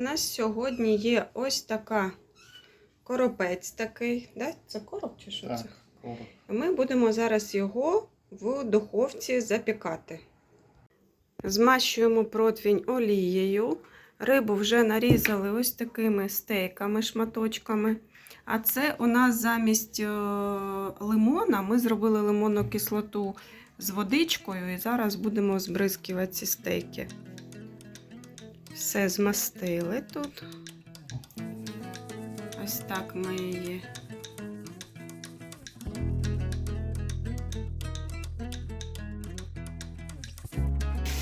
У нас сьогодні є ось така коропець такий. Да? Це короб чи що Так, це? короб. Ми будемо зараз його в духовці запікати. Змащуємо противень олією. Рибу вже нарізали ось такими стейками, шматочками. А це у нас замість е, лимона ми зробили лимонну кислоту з водичкою і зараз будемо збризкувати ці стейки. Все змастили тут. Ось так ми її.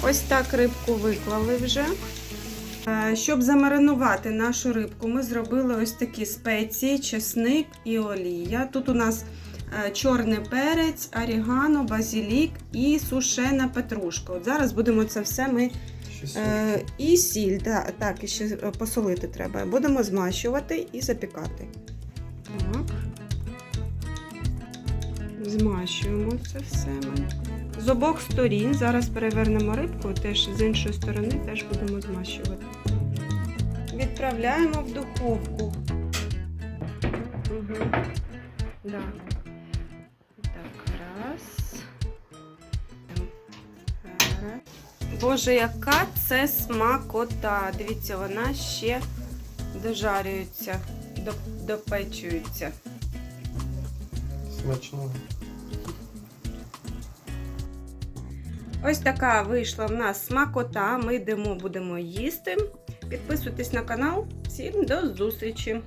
Ось так рибку виклали вже. Е, Щоб замаринувати нашу рибку, ми зробили ось такі спеції, чесник і олія. Тут у нас е, чорний перець, орігано, базилік і сушена петрушка. От зараз будемо це все ми. Е, і сіль, да, так, і ще е, посолити треба. Будемо змащувати і запікати. Так. Змащуємо це все ми. З обох сторін. Зараз перевернемо рибку, теж з іншої сторони теж будемо змащувати. Відправляємо в духовку. Угу. Да. Так, раз. Раз. Боже, яка це смакота! Дивіться, вона ще дожарюється, допечується. Смачно. Ось така вийшла в нас смакота. Ми йдемо, будемо їсти. Підписуйтесь на канал. Всім до зустрічі!